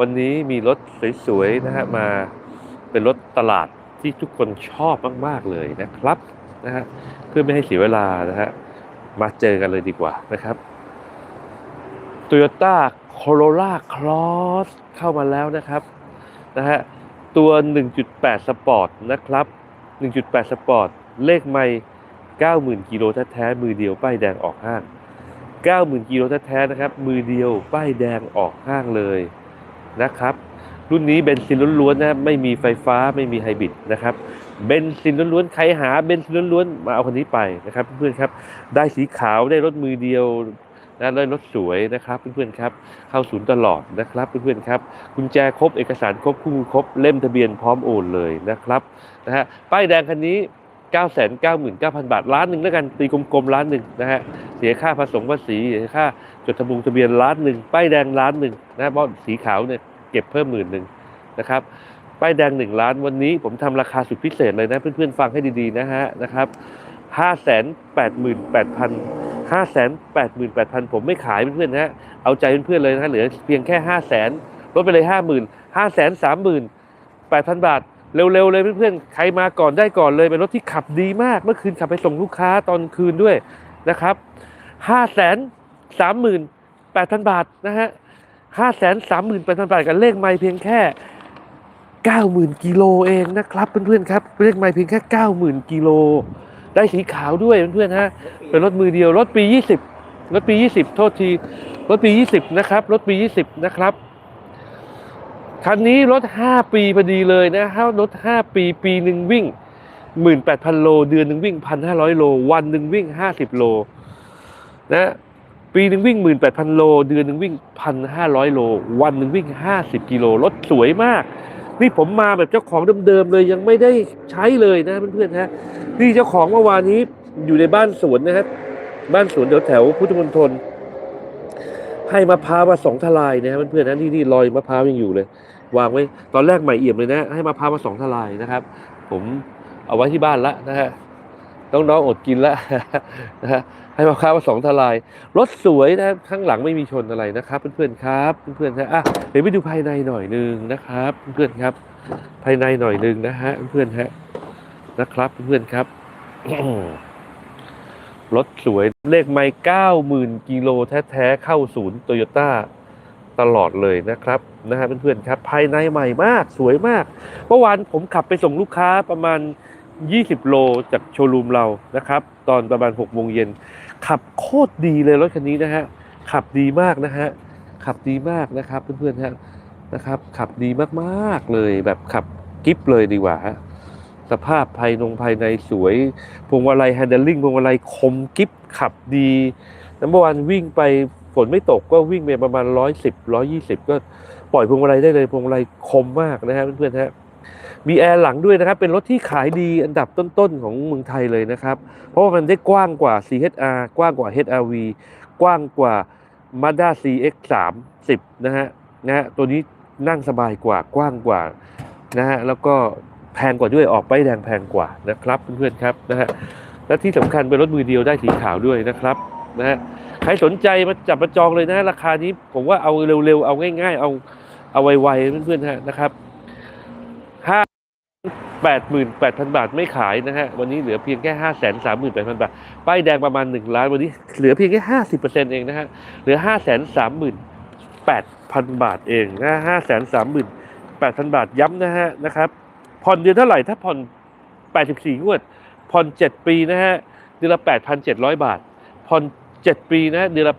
วันนี้มีรถสวยๆนะฮะมาเป็นรถตลาดที่ทุกคนชอบมากๆเลยนะครับนะฮะเพื่อไม่ให้เสียเวลานะฮะมาเจอกันเลยดีกว่านะครับ Toyota Corolla Cross เข้ามาแล้วนะครับนะฮะตัว 1.8 Sport นะครับ 1.8 Sport เลขไม่ 90,000 กิโลแท้ๆ มือเดียว ป้ายแดงออกห้าง 90,000 กิโลแท้ๆ นะครับ มือเดียว ป้ายแดงออกห้างเลย นะครับ รุ่นนี้เบนซินล้วนๆนะไม่มีไฟฟ้าไม่มีไฮบริดนะครับเบนซินล้วนๆใครหาเบนซินล้วนๆมาเอาคันนี้ไปนะครับ เพื่อนๆครับได้สีขาวได้รถมือเดียวนะได้รถสวยนะครับเพื่อนๆครับเข้าศูนย์ตลอดนะครับเพื่อนๆครับกุญแจครบเอกสารครบคู่มือครบเล่มทะเบียนพร้อมโอนเลยนะครับนะฮะป้ายแดงคันนี้ 999,000 บาทล้านหนึ่งแล้วกันตีกลมๆล้านหนึ่งนะฮะเสียค่าผสมภาษีเสียค่าจดทะบงทะเบียนล้านหนึ่งป้ายแดงล้านหนึ่งนะเพราะสีขาวเนี่ยเก็บเพิ่มหมื่นหนึ่งนะครับป้ายแดงหนึ่งล้านวันนี้ผมทำราคาสุดพิเศษเลยนะเพื่อนๆฟังให้ดีๆนะฮะนะครับห้าแสนแปดหมื่นแปดพันห้าแสนแปดหมื่นแปดพันผมไม่ขายเพื่อนๆนะฮะเอาใจเพื่อนๆเลยนะฮะเหลือเพียงแค่ห้าแสนลดไปเลยห้าหมื่นห้าแสนสามหมื่นแปดพันบาท เร็วๆเลยเพื่อนๆ ใครมาก่อนได้ก่อนเลยเป็นรถที่ขับดีมาก เมื่อคืนขับไปส่งลูกค้าตอนคืนด้วยนะครับห้าแสนสามหมื่นแปดพันบาทนะฮะห้าแสนสามหมื่นแปดพันบาทกับเลขไม่เพียงแค่เก้าหมื่นกิโลเองนะครับเพื่อนๆครับเลขไม่เพียงแค่เก้าหมื่นกิโลได้สีขาวด้วยเพื่อนๆฮะเป็นรถมือเดียวรถปียี่สิบรถปียี่สิบโทษทีรถปียี่สิบนะครับรถปียี่สิบนะครับ คันนี้รถ 5 ปีพอดีเลยนะถ้ารถ 5 ปีปีหนึ่งวิ่ง 18,000 โล เดือนหนึ่งวิ่ง 1,500 โล วันหนึ่งวิ่ง 50 โลนะปีหนึ่งวิ่ง 18,000 โล เดือนหนึ่งวิ่ง 1,500 โล วันหนึ่งวิ่ง 50 กิโลรถสวยมาก นี่ผมมาแบบเจ้าของเดิมๆเลยยังไม่ได้ใช้เลยนะเพื่อนๆฮะนี่เจ้าของเมื่อวานนี้อยู่ในบ้านสวนนะครับบ้านสวนแถวแถวพุทธมณฑลให้มะพร้าวมาสองทลายนะครับเพื่อนๆนะนี่นี่รอยมะพร้าวยังอยู่เลย วางไว้ตอนแรกใหม่เอี่ยมเลยนะ ให้มะพร้าวมาสองทลายนะครับ ผมเอาไว้ที่บ้านละนะฮะน้องๆอดกินละนะฮะให้มะพร้าวมาสองทลายรถสวยนะข้างหลังไม่มีชนอะไรนะครับ เพื่อนๆครับเพื่อนๆนะอะเดี๋ยวไปดูภายในหน่อยหนึงนะครับ เพื่อนๆครับ ภายในหน่อยหนึงนะฮะเพื่อนๆฮะนะครับ เพื่อนๆครับรถสวยเลขไม่เก้าหมื่นกิโลแท้ๆเข้าศูนย์โตโยต้า ตลอดเลยนะครับนะฮะเพื่อนๆครับ ภายในใหม่มากสวยมาก เมื่อวานผมขับไปส่งลูกค้าประมาณ 20 โลจากโชว์รูมเรานะครับ ตอนประมาณ6โมงเย็นขับโคตรดีเลยรถคันนี้นะฮะขับดีมากนะฮะขับดีมากนะครับเพื่อนๆฮะนะครับขับดีมากๆเลยแบบขับกิ๊บเลยดีกว่าฮะสภาพภายนงภายในสวยพวงมาลัยแฮนด์ลิงพวงมาลัยคมกิ๊บขับดีแล้วเมื่อวานวิ่งไป ฝนไม่ตกก็วิ่งไปประมาณร้อยสิบร้อยี่สิบก็ปล่อยพวงมาลัยได้เลยพวงมาลัยคมมากนะฮะเพื่อนๆฮะมีแอร์หลังด้วยนะครับ เป็นรถที่ขายดีอันดับต้นๆของเมืองไทยเลยนะครับ เพราะว่ามันได้กว้างกว่า CHR กว้างกว่า HRV กว้างกว่า Mazda CX 3 0นะฮะนะฮะตัวนี้นั่งสบายกว่ากว้างกว่านะฮะแล้วก็แพงกว่าด้วยออกไปแดงแพงกว่านะครับเพื่อนๆครับนะฮะและที่สำคัญเป็นรถมือเดียวได้สีขาวด้วยนะครับนะฮะ ครสนใจมาจับมาจองเลยนะ ราคานี้ผมว่าเอาเร็วๆ เอาง่าย ๆ เอาเอาไวๆเพื่อนๆฮะนะครับห้าแปดหมื่นแปดพันบาทไม่ขายนะฮะ วันนี้เหลือเพียงแค่ห้าแสนสามหมื่นแปดพันบาท ป้ายแดงประมาณหนึ่งล้านวันนี้เหลือเพียงแค่ห้าสิบเปอร์เซ็นต์เองนะฮะ เหลือห้าแสนสามหมื่นแปดพันบาทเองนะห้าแสนสามหมื่นแปดพันบาทย้ำนะฮะนะครับ ผ่อนเดือนเท่าไหร่ถ้าผ่อนแปดสิบสี่งวด ผ่อนเจ็ดปีนะฮะ เดือนละแปดพันเจ็ดร้อยบาท ผ่อน เจ็ดปีนะเดือนละ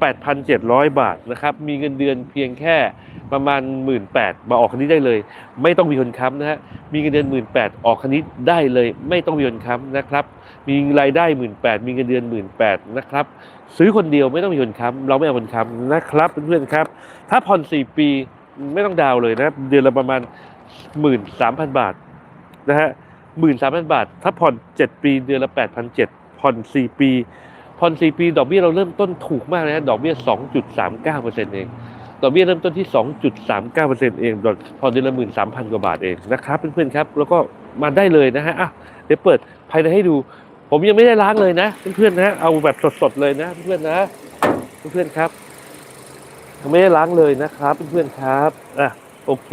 แปดพันเจ็ดร้อยบาทนะครับ มีเงินเดือนเพียงแค่ประมาณหมื่นแปดมาออกคันนี้ได้เลย ไม่ต้องมีคนค้ำนะฮะมีเงินเดือนหมื่นแปดออกคันนี้ได้เลย ไม่ต้องมีคนค้ำนะครับ มีรายได้หมื่นแปดมีเงินเดือนหมื่นแปดนะครับ ซื้อคนเดียวไม่ต้องมีคนค้ำเราไม่เอาคนค้ำนะครับเพื่อนๆครับ ถ้าผ่อนสี่ปีไม่ต้องดาวเลยนะเดือนละประมาณหมื่นสามพันบาทนะฮะหมื่นสามพันบาท ถ้าผ่อนเจ็ดปีเดือนละแปดพันเจ็ดผ่อนสี่ปี ผ่อนสี่ปีดอกเบี้ยเราเริ่มต้นถูกมากเลยนะดอกเบี้ยสองจุดสามเก้าเปอร์เซ็นต์เองดอกเบี้ยเริ่มต้นที่สองจุดสามเเปอร์เซ็นต์เองดอกผ่อนเดือนละหมื่นสามพันกว่าบาทเองนะครับเพื่อนๆครับ แล้วก็มาได้เลยนะฮะอะเดี๋ยวเปิดภายในให้ดู ผมยังไม่ได้ล้างเลยนะเพื่อนๆนะเอาแบบสดๆเลยนะเพื่อนๆนะเพื่อนๆครับยังไม่ได้ล้างเลยนะครับเพื่อนๆครับอะโอเค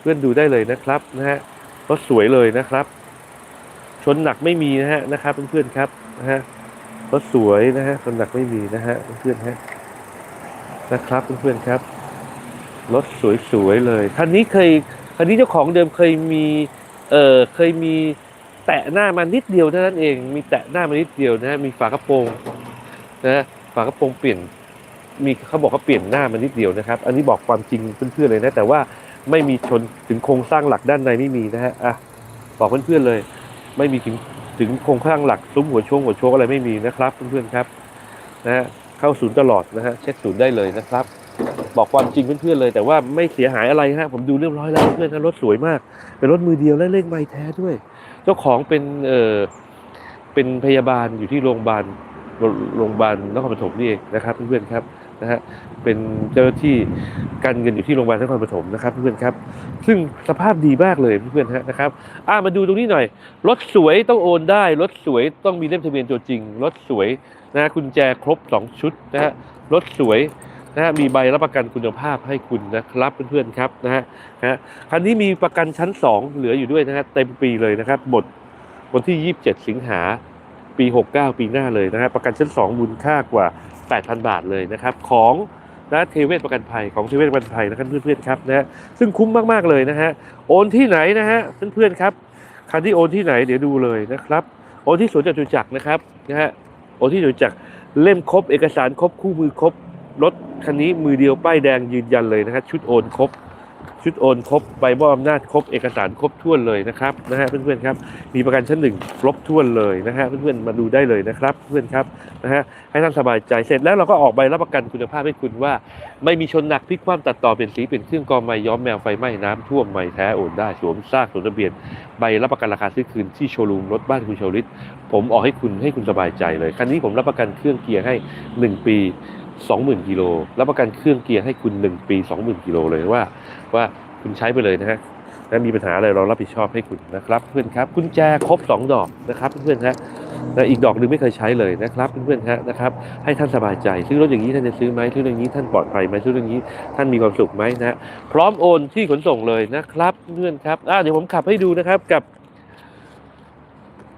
เพื่อนดูได้เลยนะครับนะฮะรถสวยเลยนะครับ ชนหนักไม่มีนะฮะนะครับเพื่อนๆครับนะฮะ รถสวยนะฮะชนหนักไม่มีนะฮะเพื่อนฮะนะครับเพื่อนครับรถสวยๆเลยคันนี้เคยคันนี้เจ้าของเดิมเคยมีเออเคยมีแตะหน้ามานิดเดียวเท่านั้นเอง มีแตะหน้ามานิดเดียวนะฮะมีฝากระโปรงนะฮะฝากระโปรงเปลี่ยนมีเขาบอกเขาเปลี่ยนหน้ามานิดเดียวนะครับ อันนี้บอกความจริงเพื่อนๆเลยนะแต่ว่าไม่มีชนถึงโครงสร้างหลักด้านในไม่มีนะฮะอะบอกเพื่อนๆเลย ไม่มีถึง ถึงโครงสร้างหลักซุ้มหัวโชงหัวโชกอะไรไม่มีนะครับเพื่อนๆครับนะฮะเข้าศูนย์ตลอดนะฮะเช็คศูนย์ได้เลยนะครับ บอกความจริงเพื่อนๆเลย แต่ว่าไม่เสียหายอะไรฮะผมดูเรียบร้อยแล้วเพื่อนนะรถสวยมาก เป็นรถมือเดียวและเลขไม่แท้ด้วย เจ้าของเป็นเออเป็นพยาบาลอยู่ที่โรงพยาบาลโรงโรงพยาบาลนครปฐมนี่เองนะครับเพื่อนๆครับ นะฮะเป็นเจ้าหน้าที่การเงินอยู่ที่โรงพยาบาลนครปฐมนะครับเพื่อนครับ ซึ่งสภาพดีมากเลยเพื่อนฮะนะครับอ่ามาดูตรงนี้หน่อย รถสวยต้องโอนได้ รถสวยต้องมีเล่มทะเบียนตัวจริง รถสวยนะฮะกุญแจครบ 2 ชุดนะฮะรถสวยนะฮะมีใบรับประกันคุณภาพให้คุณนะครับเพื่อนๆครับนะฮะนะฮะคันนี้มีประกันชั้น 2 เหลืออยู่ด้วยนะฮะเต็มปีเลยนะครับหมดวันที่ 27 สิงหาปี 69 ปีหน้าเลยนะครับประกันชั้น 2 มูลค่ากว่า 8,000 บาทเลยนะครับของนะเทเวศประกันภัยของเทเวศประกันภัยนะครับเพื่อนๆครับนะฮะซึ่งคุ้มมากๆเลยนะฮะโอนที่ไหนนะฮะเพื่อนๆครับคันที่โอนที่ไหนเดี๋ยวดูเลยนะครับโอนที่สวนจตุจักรนะครับนะฮะโอนที่จตุจักรเล่มครบเอกสารครบคู่มือครบรถคันนี้มือเดียวป้ายแดงยืนยันเลยนะครับชุดโอนครบ ชุดโอนครบใบมอบอำนาจครบเอกสารครบถ้วนเลยนะครับนะฮะเพื่อนๆครับมีประกันชั้นหนึ่งครบถ้วนเลยนะฮะเพื่อนๆมาดูได้เลยนะครับ เพื่อนครับนะฮะให้ท่านสบายใจเสร็จแล้วเราก็ออกใบรับประกันคุณภาพให้คุณว่า ไม่มีชนหนักพลิกคว่ำตัดต่อเปลี่ยนสีเปลี่ยนเครื่องกองไม้ย้อมแมวไฟไหม้น้ำท่วมไม่แท้โอนได้สวมซากสวมทะเบียนใบรับประกันราคาซื้อคืนที่โชว์รูมรถบ้านคุณโชลิตผมออกให้คุณให้คุณสบายใจเลยคันนี้ผมรับประกันเครื่องเกียร์ให้ 1 ปี 20,000 กิโลรับประกันเครื่องเกียร์ให้คุณ 1 ปี 20,000 กิโลเลยว่า ว่าคุณใช้ไปเลยนะฮะนะมีปัญหาอะไรเรารับผิดชอบให้คุณนะครับเพื่อนครับกุญแจครบ 2 ดอกนะครับเพื่อนฮะและอีกดอกหนึงไม่เคยใช้เลยนะครับเพื่อนๆฮะนะครับให้ท่านสบายใจ ซื้อรถอย่างนี้ท่านจะซื้อไหมซื้อรถอย่างนี้ท่านปลอดภัยไหมซื้อรถอย่างนี้ท่านมีความสุขไหมนะฮะพร้อมโอนที่ขนส่งเลยนะครับเพื่อนครับอ่าเดี๋ยวผมขับให้ดูนะครับกับ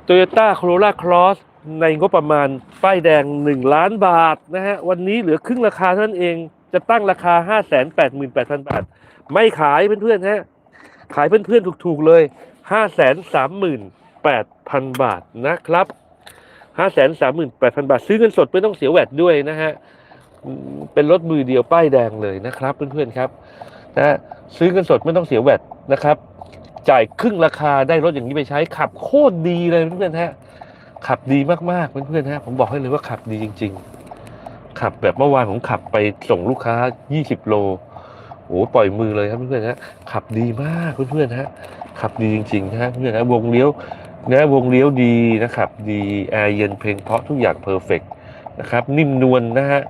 Toyota Corolla Cross ในงบประมาณป้ายแดง 1 ล้านบาทนะฮะวันนี้เหลือครึ่งราคาเท่านั้นเองจะตั้งราคา 588,000 บาท ไม่ขายเพื่อนๆฮะขายเพื่อนๆถูกๆเลยห้าแสนสามหมื่นแปดพันบาทนะครับห้าแสนสามหมื่นแปดพันบาท ซื้อเงินสดไม่ต้องเสียแวดด้วยนะฮะเป็นรถมือเดียวป้ายแดงเลยนะครับเพื่อนๆครับนะฮะซื้อเงินสดไม่ต้องเสียแวดนะครับ จ่ายครึ่งราคาได้รถอย่างนี้ไปใช้ขับโคตรดีเลยเพื่อนๆฮะ ขับดีมากๆเพื่อนๆฮะผมบอกให้เลยว่าขับดีจริง ๆ ขับแบบเมื่อวานผมขับไปส่งลูกค้า 20 โลโอ้ปล่อยมือเลยครับเพื่อนๆฮะขับดีมากเพื่อนๆฮะขับดีจริงๆนะเพื่อนๆฮะวงเลี้ยวนะวงเลี้ยวดีนะครับดีแอร์เย็นเพลงเพราะทุกอย่างเพอร์เฟกนะครับนิ่มนวลนะฮะ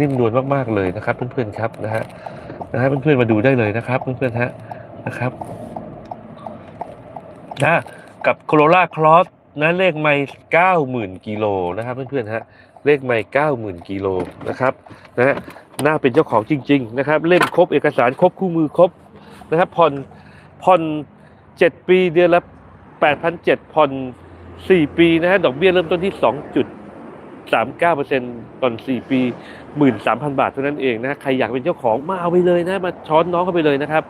นิ่มนวลมากๆเลยนะครับ เพื่อนๆครับนะฮะนะฮะเพื่อนๆมาดูได้เลยนะครับ เพื่อนๆฮะนะครับนะกับ Corolla Cross นะเลขไม่เก้าหมื่นกิโลนะครับเพื่อนๆฮะเลขไม่เก้าหมื่นกิโลนะครับนะฮะน่าเป็นเจ้าของจริง ๆ นะครับ เล่มครบเอกสารครบคู่มือครบนะครับผ่อนผ่อนเจ็ดปีเดือนละแปดพันเจ็ดผ่อนสี่ปีนะฮะดอกเบี้ยเริ่มต้นที่สองจุดสามเก้าเปอร์เซ็นต์ตอนสี่ปีหมื่นสามพันบาทเท่านั้นเองนะฮะใครอยากเป็นเจ้าของมาเอาไปเลยนะมาช้อนน้องเข้าไปเลยนะครับ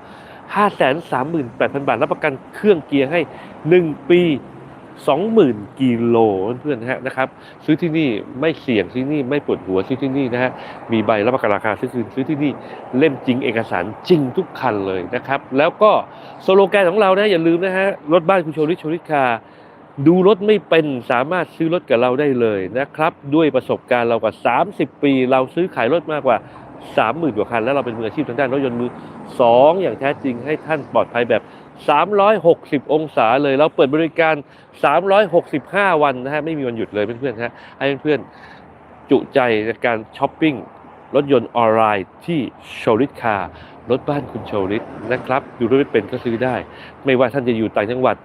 ห้าแสนสามหมื่นแปดพันบาทรับประกันเครื่องเกียร์ให้หนึ่งปี สองหมื่นกิโลเพื่อนๆนะฮะนะครับซื้อที่นี่ไม่เสี่ยงซื้อที่นี่ไม่ปวดหัวซื้อที่นี่นะฮะมีใบรับประกันราคาซื้อคืนซื้อที่นี่เล่มจริงเอกสารจริงทุกคันเลยนะครับแล้วก็สโลแกนของเรานะอย่าลืมนะฮะรถบ้านคุณโชลิชโชลิคาดูรถไม่เป็นสามารถซื้อรถกับเราได้เลยนะครับ ด้วยประสบการณ์เรากว่า 30 ปี เราซื้อขายรถมากกว่า 30,000กว่าคัน แล้วเราเป็นมืออาชีพทางด้านรถยนต์มือ 2 อย่างแท้จริงให้ท่านปลอดภัยแบบ 360 องศาเลย เราเปิดบริการ 365 วันนะฮะ ไม่มีวันหยุดเลยเพื่อนๆฮะ ให้เพื่อนๆ จุใจในการช้อปปิ้งรถยนต์ออนไลน์ที่โชลิตคารถบ้านคุณโชลิตนะครับดูรถไม่เป็นก็ซื้อได้ ไม่ว่าท่านจะอยู่ต่างจังหวัด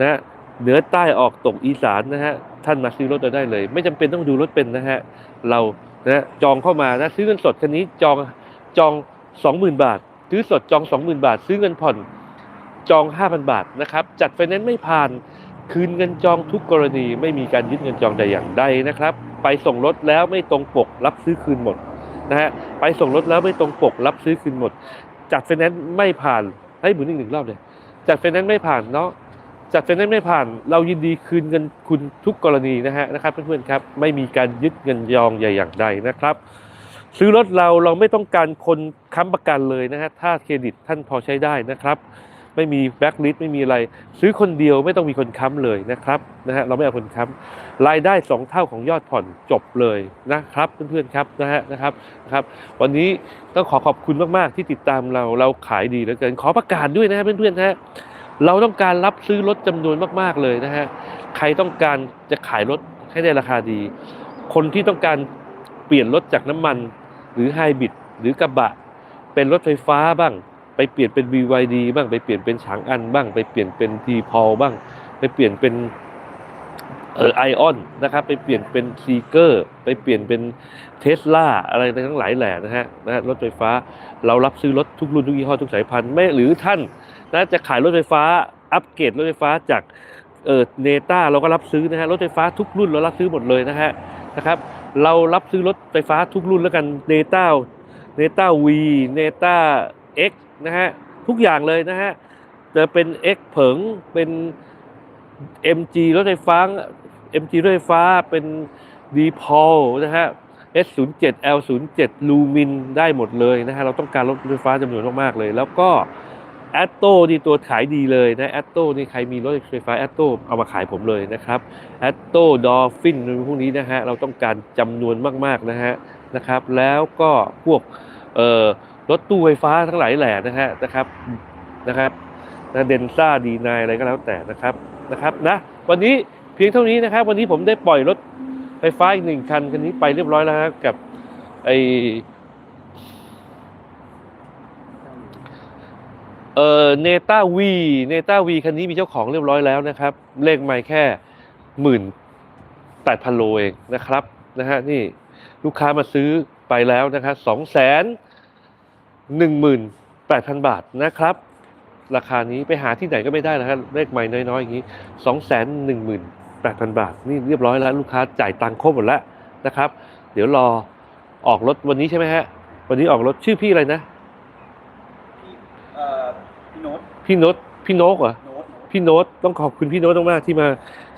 นะฮะเหนือใต้ออกตกอีสานนะฮะ ท่านมาซื้อรถเราได้เลย ไม่จำเป็นต้องดูรถเป็นนะฮะ เรานะฮะจองเข้ามานะซื้อเงินสดคันนี้จองจอง 20,000 บาท ซื้อสดจอง 20,000 บาท ซื้อเงินผ่อน จอง 5,000 บาทนะครับจัดไฟแนนซ์ไม่ผ่านคืนเงินจองทุกกรณีไม่มีการยึดเงินจองแต่อย่างใดนะครับ ไปส่งรถแล้วไม่ตรงปกรับซื้อคืนหมดนะฮะไปส่งรถแล้วไม่ตรงปกรับซื้อคืนหมด จัดไฟแนนซ์ไม่ผ่านให้หมุนอีกหนึ่งรอบเลยจัดไฟแนนซ์ไม่ผ่านเนาะจัดไฟแนนซ์ไม่ผ่านเรายินดีคืนเงินคุณทุกกรณีนะฮะนะครับเพื่อนๆครับไม่มีการยึดเงินยองใหญ่อย่างใดนะครับ ซื้อรถเราเราไม่ต้องการคนค้ำประกันเลยนะฮะถ้าเครดิตท่านพอใช้ได้นะครับ ไม่มีแบ็กลิสไม่มีอะไร ซื้อคนเดียวไม่ต้องมีคนค้ำเลยนะครับนะฮะเราไม่เอาคนค้ำรายได้สองเท่าของยอดผ่อนจบเลยนะครับเพื่อนๆครับนะฮะนะครับนะครับวันนี้ต้องขอขอบคุณมากๆที่ติดตามเราเราขายดีเหลือเกินขอประกาศด้วยนะฮะเพื่อนๆนะฮะเราต้องการรับซื้อรถจำนวนมากๆเลยนะฮะใครต้องการจะขายรถให้ได้ราคาดี คนที่ต้องการเปลี่ยนรถจากน้ำมัน หรือไฮบริดหรือกระบะ เป็นรถไฟฟ้าบ้าง ไปเปลี่ยนเป็น BYD บ้างไปเปลี่ยนเป็นฉางอันบ้าง ไปเปลี่ยนเป็นทีพอลบ้าง ไปเปลี่ยนเป็นเออไอออนนะครับไปเปลี่ยนเป็นซีเกอร์ไปเปลี่ยนเป็นเทสลาอะไรทั้งหลายแหล่นะฮะนะฮะรถไฟฟ้าเรารับซื้อรถทุกรุ่นทุกยี่ห้อทุกสายพันธุ์ไม่หรือท่านนะจะขายรถไฟฟ้าอัปเกรดรถไฟฟ้าจากเออเนต้าเราก็รับซื้อนะฮะรถไฟฟ้าทุกรุ่นเรารับซื้อหมดเลยนะฮะนะครับเรารับซื้อรถไฟฟ้าทุกรุ่นแล้วกันเนต้าเนต้าวีเนต้าเอ็ก นะฮะ ทุกอย่างเลยนะฮะ จะเป็น X เผิงเป็น MG รถไฟฟ้า MG รถไฟฟ้าเป็น d p o l นะฮะ S07 L07 ลูมินได้หมดเลยนะฮะ เราต้องการรถไฟฟ้าจำนวนมากๆเลย แล้วก็แอตโต้นี่ตัวขายดีเลยนะแอตโต้นี่ใครมีรถไฟฟ้าแอตโต้เอามาขายผมเลยนะครับแอตโต้ดอฟฟินพวกนี้นะฮะ เราต้องการจำนวนมากๆนะฮะนะครับ แล้วก็พวกเอ่อ รถตู้ไฟฟ้าทั้งหลายแหล่นะฮะนะครับนะครับนะเดนซ่าดีนอะไรก็แล้วแต่นะครับนะครับนะวันนี้เพียงเท่านี้นะครับ วันนี้ผมได้ปล่อยรถไฟฟ้าอีกหนึ่งคันคันนี้ไปเรียบร้อยแล้วครับกับไอเอ่อเนต้าวีเนต้าวีคันนี้มีเจ้าของเรียบร้อยแล้วนะครับ เลขไม่แค่หมื่นแปดพันโลเองนะครับนะฮะนี่ลูกค้ามาซื้อไปแล้วนะครับสองแสน หนึ่งหมื่นแปดพันบาทนะครับ ราคานี้ไปหาที่ไหนก็ไม่ได้นะครับเลขไม่น้อยๆอย่างนี้สองแสนหนึ่งหมื่นแปดพันบาท นี่เรียบร้อยแล้วลูกค้าจ่ายตังค์ครบหมดแล้วนะครับ เดี๋ยวรอออกรถวันนี้ใช่ไหมฮะ วันนี้ออกรถชื่อพี่อะไรนะ พี่เอ่อพี่โน้ตพี่โนตพี่โนกเหรอโน้ตพี่โน้ตต้องขอบคุณพี่โน้ตมากๆที่มา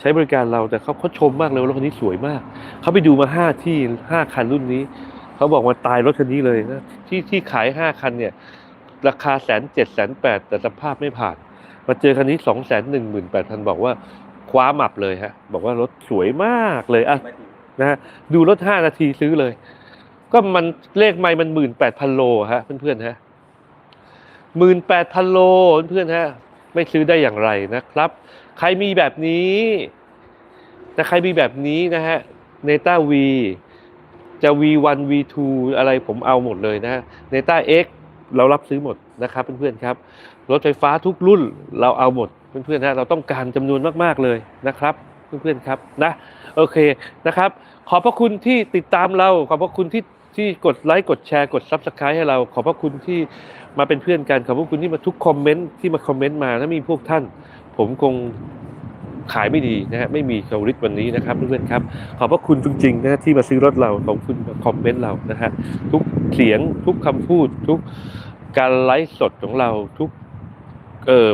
ใช้บริการเราแต่เขาเขาชมมากเลยว่ารถคันนี้สวยมากเขาไปดูมาห้าที่ห้าคันรุ่นนี้ เขาบอกมาตายรถคันนี้เลยนะที่ที่ขายห้าคันเนี่ย ราคาแสนเจ็ดแสนแปดแต่สภาพไม่ผ่าน มาเจอคันนี้สองแสนหนึ่งหมื่นแปดพันบอกว่าคว้าหมับเลยฮะ บอกว่ารถสวยมากเลยอะนะฮะดูรถห้านาทีซื้อเลย ก็มันเลขไม่มันหมื่นแปดพันโลฮะเพื่อนๆฮะหมื่นแปดพันโลเพื่อนๆฮะไม่ซื้อได้อย่างไรนะครับ ใครมีแบบนี้แต่ใครมีแบบนี้นะฮะเนต้าวี จะ V1 V2 อะไรผมเอาหมดเลยนะฮะเนต้า X เรารับซื้อหมดนะครับเพื่อนๆครับ รถไฟฟ้าทุกรุ่นเราเอาหมดเพื่อนๆฮะเราต้องการจำนวนมากๆเลยนะครับเพื่อนๆครับนะโอเคนะครับ ขอบพระคุณที่ติดตามเรา ขอบพระคุณที่ที่กดไลค์กดแชร์กด Subscribe ให้เรา ขอบพระคุณที่มาเป็นเพื่อนกัน ขอบพระคุณที่มาทุกคอมเมนต์ที่มาคอมเมนต์มาถ้ามีพวกท่าน ผมคง ขายไม่ดีนะฮะไม่มีชาวริตวันนี้นะครับเพื่อนๆครับ ขอบพระคุณจริงๆนะที่มาซื้อรถเราของคุณคอมเมนต์เรานะฮะทุกเสียงทุกคำพูด ทุกการไลฟ์สดของเราทุกเอ่อ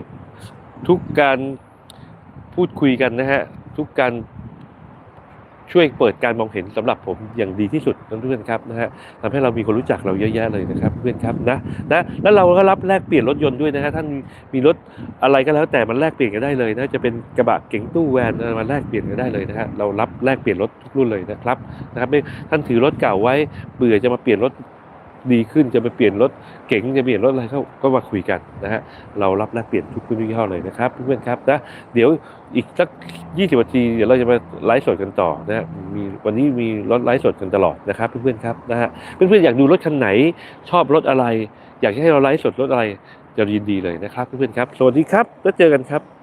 ทุกการพูดคุยกันนะฮะทุกการ ช่วยเปิดการมองเห็นสำหรับผมอย่างดีที่สุดนะเพื่อนครับนะฮะทำให้เรามีคนรู้จักเราเยอะแยะเลยนะครับเพื่อนครับนะนะแล้วเราก็รับแลกเปลี่ยนรถยนต์ด้วยนะฮะท่านมีรถอะไรก็แล้วแต่มันแลกเปลี่ยนกันได้เลยนะจะเป็นกระบะเก๋งตู้แวนมาแลกเปลี่ยนกันได้เลยนะฮะเรารับแลกเปลี่ยนรถทุกรุ่นเลยนะครับนะครับท่านถือรถเก่าไว้เบื่อจะมาเปลี่ยนรถ ดีขึ้นจะมาเปลี่ยนรถเก๋งจะเปลี่ยนรถอะไรเขาก็มาคุยกันนะฮะเรารับแลกเปลี่ยนทุกรุ่นทุกยี่ห้อเลยนะครับเพื่อนๆครับนะเดี๋ยวอีกสักยี่สิบนาทีเดี๋ยวเราจะมาไลฟ์สดกันต่อนะฮะมีวันนี้มีรถไลฟ์สดกันตลอดนะครับเพื่อนๆครับนะฮะเพื่อนๆอยากดูรถคันไหนชอบรถอะไร อยากให้เราไลฟ์สดรถอะไรจะยินดีเลยนะครับเพื่อนๆครับสวัสดีครับแล้วเจอกันครับ